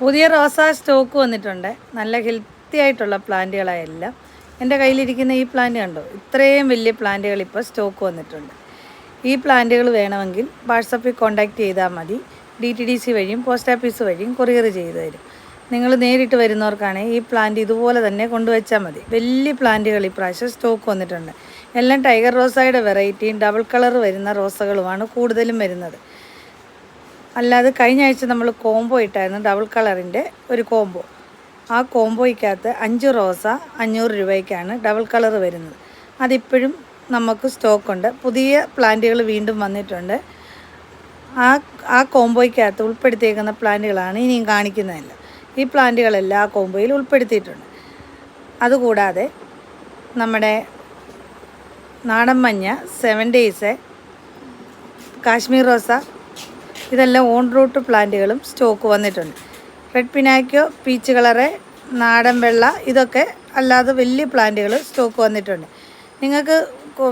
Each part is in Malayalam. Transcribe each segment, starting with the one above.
പുതിയ റോസാ സ്റ്റോക്ക് വന്നിട്ടുണ്ട്. നല്ല ഹെൽത്തി ആയിട്ടുള്ള പ്ലാന്റുകളായെല്ലാം എന്റെ കയ്യിലിരിക്കുന്ന ഈ പ്ലാന്റ് കണ്ടോ? ഇത്രയും വലിയ പ്ലാന്റുകൾ ഇപ്പോൾ സ്റ്റോക്ക് വന്നിട്ടുണ്ട്. ഈ പ്ലാന്റുകൾ വേണമെങ്കിൽ വാട്സപ്പിൽ കോൺടാക്റ്റ് ചെയ്താൽ മതി. ഡി ടി ഡി സി വഴിയും പോസ്റ്റ് ഓഫീസ് വഴിയും കൊറിയർ ചെയ്തു തരും. നിങ്ങൾ നേരിട്ട് വരുന്നവർക്കാണെങ്കിൽ ഈ പ്ലാന്റ് ഇതുപോലെ തന്നെ കൊണ്ടുവച്ചാൽ മതി. വലിയ പ്ലാന്റുകൾ ഇപ്രാവശ്യം സ്റ്റോക്ക് വന്നിട്ടുണ്ട്. എല്ലാം ടൈഗർ റോസായുടെ വെറൈറ്റിയും ഡബിൾ കളർ വരുന്ന റോസകളുമാണ് കൂടുതലും വരുന്നത്. അല്ലാതെ കഴിഞ്ഞ ആഴ്ച നമ്മൾ കോംബോ ഇട്ടായിരുന്നു ഡബിൾ കളറിന്റെ ഒരു കോംബോ. ആ കോംബോയ്ക്കകത്ത് അഞ്ച് റോസ അഞ്ഞൂറ് രൂപയ്ക്കാണ് ഡബിൾ കളർ വരുന്നത്. അതിപ്പോഴും നമുക്ക് സ്റ്റോക്കുണ്ട്. പുതിയ പ്ലാന്റുകൾ വീണ്ടും വന്നിട്ടുണ്ട്. ആ ആ കോംബോയ്ക്കകത്ത് ഉൾപ്പെടുത്തിയേക്കുന്ന പ്ലാന്റുകളാണ് ഇനിയും കാണിക്കുന്നതല്ല. ഈ പ്ലാന്റുകളെല്ലാം ആ കോംബോയിൽ ഉൾപ്പെടുത്തിയിട്ടുണ്ട്. അതുകൂടാതെ നമ്മുടെ നാടൻ മഞ്ഞ സെവൻ ഡേയ്സ് കാശ്മീർ റോസ ഇതെല്ലാം ഓൺ റൂട്ട് പ്ലാന്റുകളും സ്റ്റോക്ക് വന്നിട്ടുണ്ട്. റെഡ് പിനാക്കോ പീച്ച് കളറ് നാടൻ വെള്ള ഇതൊക്കെ അല്ലാതെ വലിയ പ്ലാന്റുകൾ സ്റ്റോക്ക് വന്നിട്ടുണ്ട്. നിങ്ങൾക്ക്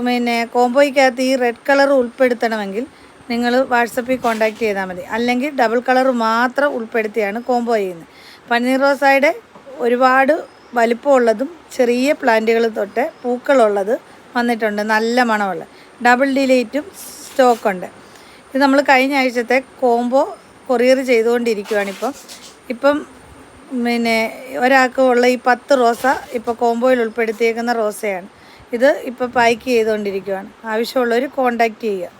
പിന്നെ കോംബോയ്ക്കകത്ത് ഈ റെഡ് കളർ ഉൾപ്പെടുത്തണമെങ്കിൽ നിങ്ങൾ വാട്സപ്പിൽ കോൺടാക്റ്റ് ചെയ്താൽ മതി. അല്ലെങ്കിൽ ഡബിൾ കളർ മാത്രം ഉൾപ്പെടുത്തിയാണ് കോംബോ ചെയ്യുന്നത്. പനീർ റോസായുടെ ഒരുപാട് വലിപ്പമുള്ളതും ചെറിയ പ്ലാന്റുകൾ തൊട്ട് പൂക്കളുള്ളത് വന്നിട്ടുണ്ട്. നല്ല മണമുള്ള. ഡബിൾ ഡിലേറ്റും സ്റ്റോക്കുണ്ട് ഇത് നമ്മൾ കഴിഞ്ഞ ആഴ്ചത്തെ കോംബോ കൊറിയർ ചെയ്തുകൊണ്ടിരിക്കുകയാണ് ഇപ്പം. ഇപ്പം പിന്നെ ഒരാൾക്ക് ഉള്ള ഈ പത്ത് റോസ ഇപ്പോൾ കോംബോയിൽ ഉൾപ്പെടുത്തിയേക്കുന്ന റോസയാണ്. ഇത് ഇപ്പോൾ പാക്ക് ചെയ്തുകൊണ്ടിരിക്കുകയാണ് ആവശ്യമുള്ളവർ കോണ്ടാക്റ്റ് ചെയ്യുക.